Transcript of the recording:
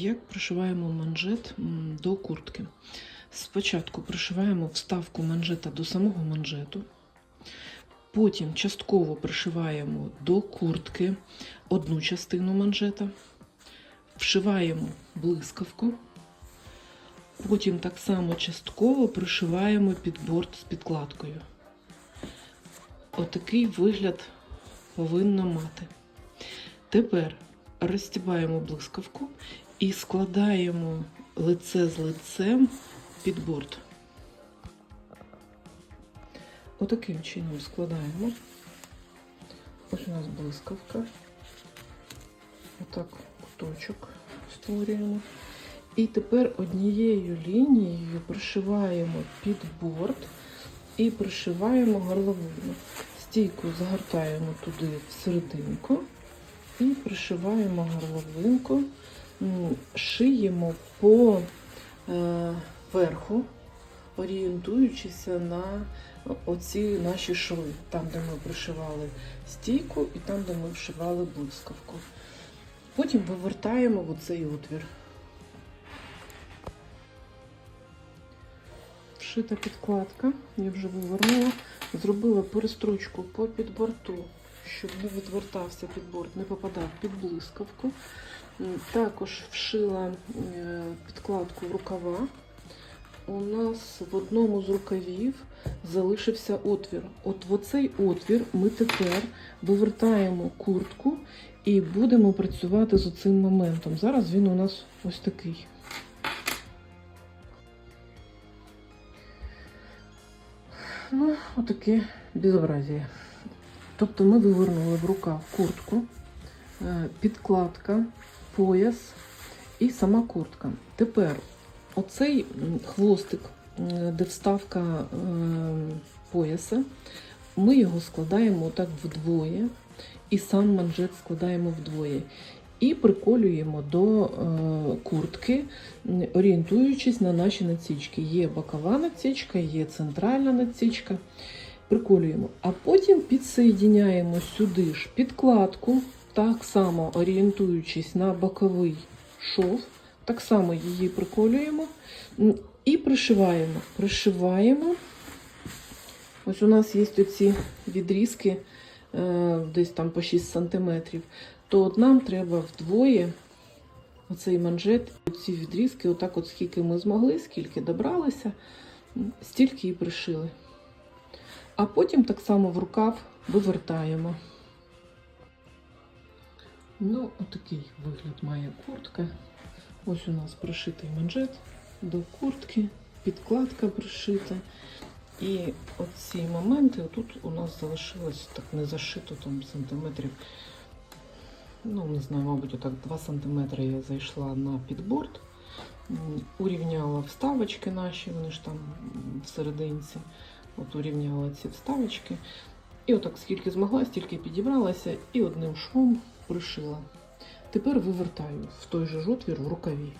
Як пришиваємо манжет до куртки? Спочатку пришиваємо вставку манжета до самого манжету, потім частково пришиваємо до куртки одну частину манжета, вшиваємо блискавку, потім так само частково пришиваємо під борт з підкладкою. Отакий вигляд повинно мати. Тепер розстібаємо блискавку і складаємо лице з лицем під борт. Отаким чином складаємо. Ось у нас блискавка. Отак куточок створюємо. І тепер однією лінією пришиваємо під борт і пришиваємо горловину. Стійку загортаємо туди всерединку і пришиваємо горловинку, шиємо по е, верху, орієнтуючися на оці наші шви, там, де ми пришивали стійку і там, де ми вшивали блискавку. Потім вивертаємо в оцей отвір. Вшита підкладка, я вже вивернула, зробила перестрочку по підборту, щоб не відвертався підборт, не попадав під блискавку. Також вшила е, підкладку рукава. У нас в одному з рукавів залишився отвір. От в оцей отвір ми тепер вивертаємо куртку і будемо працювати з оцим моментом. Зараз він у нас ось такий. Ну, отаке безобразие. Тобто ми вивернули в рукав куртку, е, підкладка, пояс і сама куртка. Тепер оцей хвостик, де вставка е, пояса, ми його складаємо так вдвоє, і сам манжет складаємо вдвоє. І приколюємо до е, куртки, орієнтуючись на наші націчки. Є бокова націчка, є центральна націчка. Приколюємо. А потім підсоєдіняємо сюди ж підкладку, так само орієнтуючись на боковий шов, так само її приколюємо і пришиваємо. Пришиваємо. Ось у нас є оці відрізки е, десь там по 6 см, то от нам треба вдвоє оцей манжет, ці відрізки, отак от скільки ми змогли, скільки добралися, стільки і пришили. А потім так само в рукав вивертаємо. Ну, отакий вигляд має куртка. Ось у нас пришитий манжет до куртки, підкладка пришита. І оці моменти тут у нас залишилось так не зашито там сантиметрів. Ну, не знаю, мабуть, отак 2 сантиметри я зайшла на підборд, урівняла вставочки наші, вони ж там всерединці. От урівняла ці вставочки. І отак скільки змогла, стільки підібралася і одним швом пришила. Тепер вивертаю в той же отвір в рукаві.